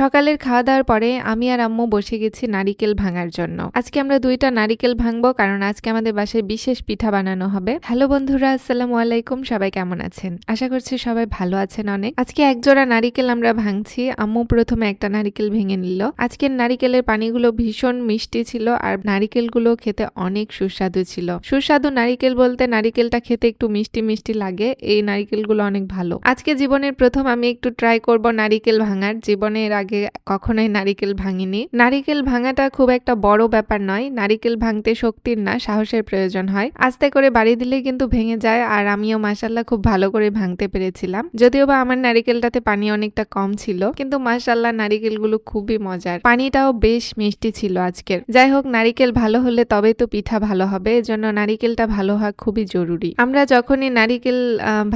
সকালের খাওয়া দাওয়ার পরে আমি আর আম্মু বসে গেছি নারিকেল ভাঙার জন্য। আজকে আমরা দুইটা নারিকেল ভাঙবো কারণ আজকে আমাদের বাসায় বিশেষ পিঠা বানানো হবে। হ্যালো বন্ধুরা, আসসালামু আলাইকুম, সবাই কেমন আছেন? আশা করছি সবাই ভালো আছেন অনেক। আজকে এক জোড়া নারিকেল আমরা ভাঙছি, আম্মু প্রথমে একটা নারিকেল ভেঙে নিল। আজকের নারিকেলের পানিগুলো ভীষণ মিষ্টি ছিল আর নারিকেলগুলো খেতে অনেক সুস্বাদু ছিল। সুস্বাদু নারিকেল বলতে নারিকেলটা খেতে একটু মিষ্টি মিষ্টি লাগে, এই নারিকেলগুলো অনেক ভালো। আজকে জীবনের প্রথম আমি একটু ট্রাই করব নারিকেল ভাঙার। জীবনের আগে কখনোই নারিকেল ভাঙিনি। নারিকেল ভাঙাটা খুব একটা বড় ব্যাপার নয়। নারিকেল ভাঙতে শক্তির না, সাহসের প্রয়োজন হয়। আস্তে করে বাড়ি দিলেই কিন্তু ভেঙে যায় আর আমিও মাসাল্লাহ খুব ভালো করে ভাঙতে পেরেছিলাম। যদিও বা আমার নারিকেলটাতে পানি অনেকটা কম ছিল, কিন্তু মাসাল্লাহ নারিকেলগুলো খুবই মজার। পানিটাও বেশ মিষ্টি ছিল আজকের। যাই হোক, নারিকেল ভালো হলে তবে তো পিঠা ভালো হবে। এজন্য নারিকেলটা ভালো হওয়া খুবই জরুরি। আমরা যখনই নারিকেল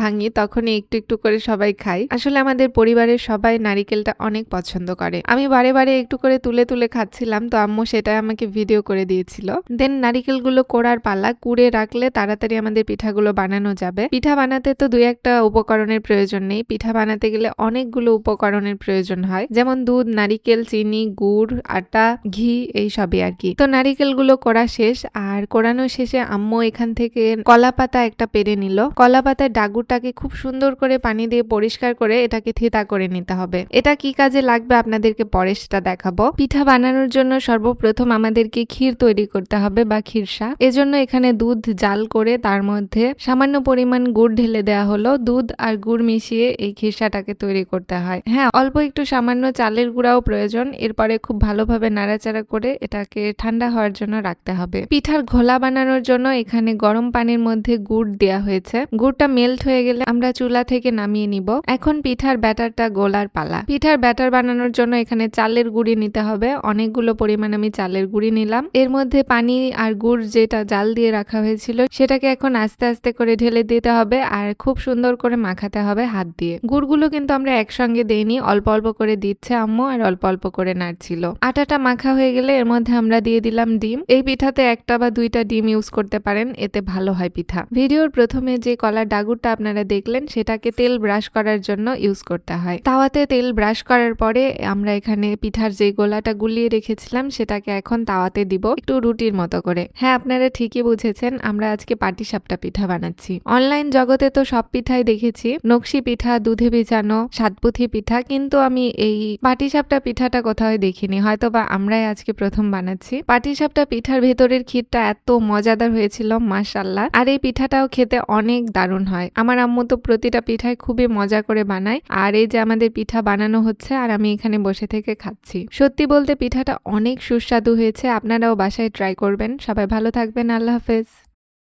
ভাঙি, তখনই একটু একটু করে সবাই খাই। আসলে আমাদের পরিবারের সবাই নারিকেলটা অনেক পছন্দ করে। আমি বারে বারে একটু করে তুলে তুলে খাচ্ছিলাম, তো আম্মু সেটা আমাকে ভিডিও করে দিয়েছিল। দেন নারিকেলগুলো কোড়ার পালা কুড়ে রাখলে তাড়াতাড়ি আমাদের পিঠাগুলো বানানো যাবে। পিঠা বানাতে তো দুই একটা উপকরণের প্রয়োজন নেই। পিঠা বানাতে গেলে অনেকগুলো উপকরণের প্রয়োজন হয়, যেমন দুধ, নারিকেল, চিনি, গুড়, আটা, ঘি, এই সবই আর কি। তো নারিকেলগুলো কোড়া শেষ, আর কোড়ানো শেষে আম্মু এখান থেকে কলা পাতা একটা পেরে নিল। কলা পাতার ডাগুরটাকে খুব সুন্দর করে পানি দিয়ে পরিষ্কার করে এটাকে থিতা করে নিতে হবে। এটা কি কাজে লাগবে আপনাদেরকে পরে সেটা দেখাবো। পিঠা বানানোর জন্য সর্বপ্রথম আমাদেরকে ক্ষীর তৈরি করতে হবে বা ক্ষীরসা এজন্য এখানে দুধ জাল করে তার মধ্যে সামান্য পরিমাণ গুড় ঢেলে দেওয়া হলো। দুধ আর গুড় মিশিয়ে এই ক্ষীরসাটাকে তৈরি করতে হয়। হ্যাঁ অল্প একটু সামান্য চালের গুঁড়াও প্রয়োজন। এরপরে খুব ভালোভাবে নাড়াচাড়া করে এটাকে ঠান্ডা হওয়ার জন্য রাখতে হবে। পিঠার ঘোলা বানানোর জন্য এখানে গরম পানির মধ্যে গুড় দেওয়া হয়েছে। গুড়টা মেল্ট হয়ে গেলে আমরা চুলা থেকে নামিয়ে নিব। এখন পিঠার ব্যাটারটা গোলার পালা। পিঠার ব্যাটার বানানোর জন্য এখানে চালের গুঁড়ি নিতে হবে। অনেকগুলো পরিমাণ আমি চালের গুঁড়ি নিলাম। এর মধ্যে পানি আর গুড় যেটা জাল দিয়ে রাখা হয়েছিল, সেটাকে এখন আস্তে আস্তে করে ঢেলে দিতে হবে আর খুব সুন্দর করে মাখাতে হবে হাত দিয়ে। গুড়গুলো কিন্তু আমরা একসঙ্গে দেইনি, অল্প অল্প করে দিচ্ছে আম্মু আর অল্প অল্প করে নাড়ছিল। আটাটা মাখা হয়ে গেলে এর মধ্যে আমরা দিয়ে দিলাম ডিম। এই পিঠাতে একটা বা দুইটা ডিম ইউজ করতে পারেন, এতে ভালো হয় পিঠা। ভিডিওর প্রথমে যে কলার ডাগুরটা আপনারা দেখলেন, সেটাকে তেল ব্রাশ করার জন্য ইউজ করতে হয়। তাওয়াতে তেল ব্রাশ করার পরে আমরা এখানে পিঠার যে গোলাটা গুলিয়ে রেখেছিলাম, সেটাকে এখন তাওয়াতে দিব একটু রুটির মতো করে। হ্যাঁ আপনারা ঠিকই বুঝেছেন, আমরা আজকে পাটিসাপটা পিঠা বানাচ্ছি। অনলাইন জগতে তো সব পিঠাই দেখেছি, নকশি পিঠা, দুধে ভিজানো সাতপুথি পিঠা, কিন্তু আমি এই পাটিসাপটা পিঠাটা কোথাও দেখিনি। হয়তো বা আমরাই আজকে প্রথম বানাচ্ছি। পাটিসাপটা পিঠার ভেতরের ক্ষীরটা এত মজাদার হয়েছিল মাশাল্লাহ আর এই পিঠাটাও খেতে অনেক দারুণ হয়। আমার আম্মু তো প্রতিটা পিঠায় খুবই মজা করে বানায়। আর এই যে আমাদের পিঠা বানানো হচ্ছে, আর আমি এখানে বসে থেকে খাচ্ছি। সত্যি বলতে পিঠাটা অনেক সুস্বাদু হয়েছে, আপনারাও বাসায় ট্রাই করবেন। সবাই ভালো থাকবেন, আল্লাহ হাফেজ।